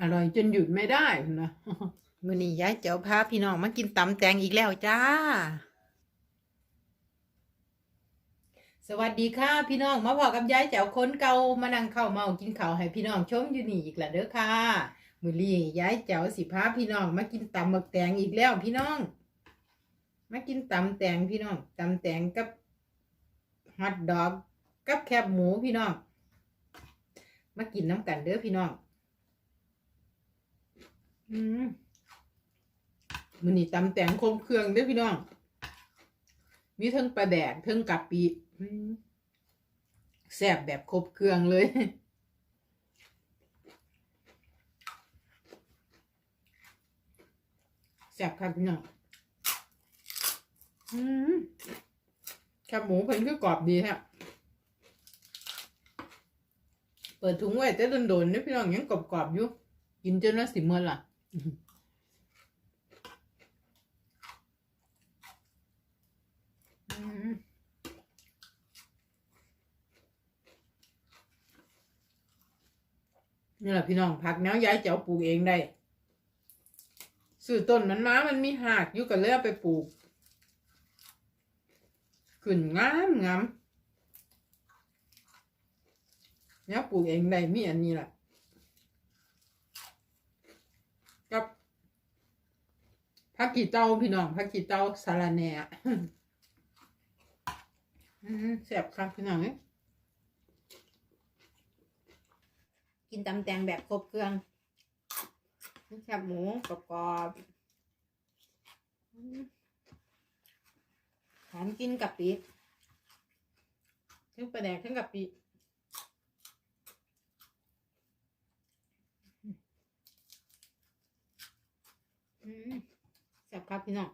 อร่อยจนหยุดไม่ได้นะมื้อนี้ยายเจ้าพาพี่น้องมากินตำแตงอีกแล้วจ้า สวัสดีค่ะพี่น้องมาพอกับยายแจ๋วคนเก่ามานั่งข้าวเมากินข้าวให้พี่น้องชมอยู่นี่อีกแล้วเด้อค่ะมื้อนี้ยายแจ๋วสิพาพี่น้องมากินตำบักแตงอีกแล้วพี่น้อง มากินตำแตงพี่น้องตำแตงกับฮอทดอกกับแคบหมูพี่น้อง มากินน้ำกันเด้อพี่น้อง อืมมื้อนี้ตำแตงครบเครื่องด้อพี่น้อง มีเทั้งปลาแดกเทั้งกะปิแซ่บแบบครบเครื่องเลย แซ่บครับพี่น้องอืมแคบหมูเพิ่นคือกรอบดีฮะเปิดถุงไว้แต่โดนๆนี่พี่น้องยังกรอบๆอยู่ กินจนว่าสิเมื่อล่ะ นี่แหละพี่น้องผักแนวยายเจ้าปลูกเองได้ซื้อต้นมันมามันมีหากอยู่กันเลยเอไปปลูกขึ้นงามงามแนวปลูกเองได้มีอันนี้แหละ กับผักกีเต้าพี่น้องผักกีเต้าสาระแหน่อืมแซ่บครับพี่น้องกินตำแตงแบบครบเครื่องแคบหมูกรอบๆอืมหอมกินกับปีทั้งปลาแดกทั้งกับปี แซ่บครับพี่น้อง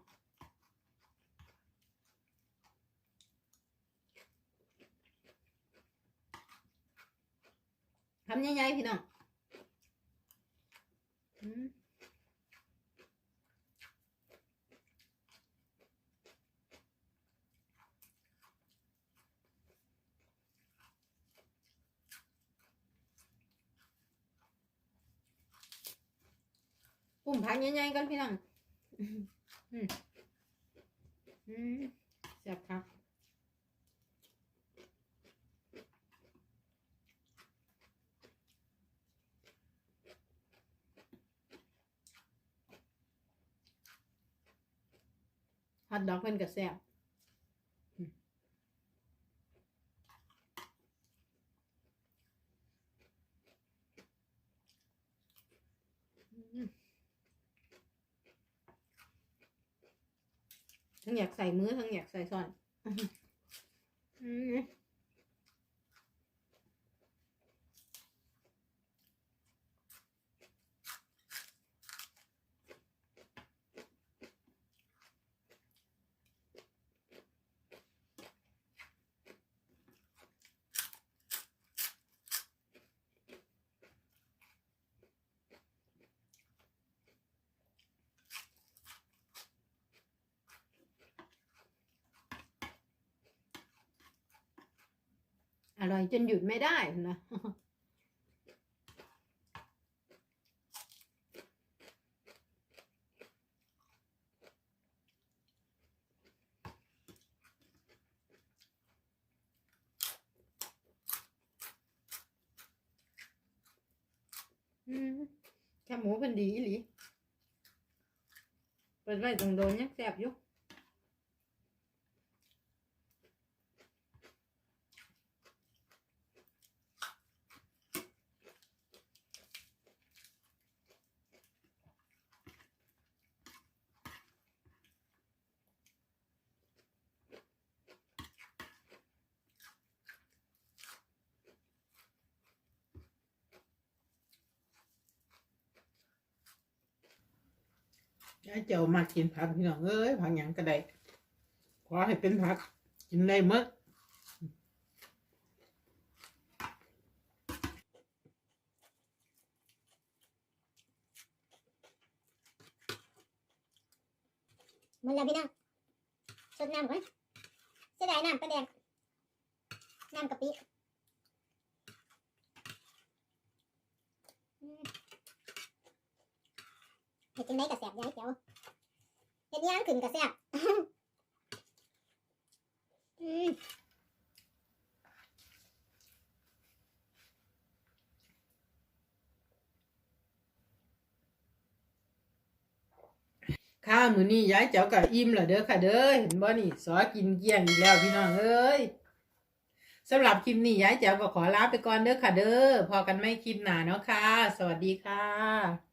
ทำยังไงพี่น้องอืม ปุ่มพักยังไงกันพี่น้องอืมอืมอืมแซ่บครับฮอทดอกมันก็แซ่บอืม อืมทั้งอยากใส่มือทั้งอยากใส่ซ่อนอืมอ ร่อยจนหยุดไม่ได้นะแค่หมูเป็นดีอีหลีเปิดไว้ตรงโดนยังแซ่บอยู่ ยายเจ้ามากินผักพี่น้องเอ้ยผักหยังก็ได้ขอให้เป็นผักกินได้หมดมันแล้วพี่น้องสดน้ำก่อนเสียดายน้ำปลาแดงน้ำกะปิอืม เห็ดจังได้กระแสบย้ายเจ้าเห็ดย่างขึ้นกระแสบอืมค่ะมื้อนี้ย้ายเจ้าก็อิ่มแล้วเด้อค่ะเด้อเห็นบ่นี่สอกินเกลี้ยงอีกแล้วพี่น้องเอ้ยสำหรับคลิปนี้ย้ายเจ้าก็ขอลาไปก่อนเด้อค่ะเด้อพอกันไม่คลิปหนาเนาะค่ะ สวัสดีค่ะ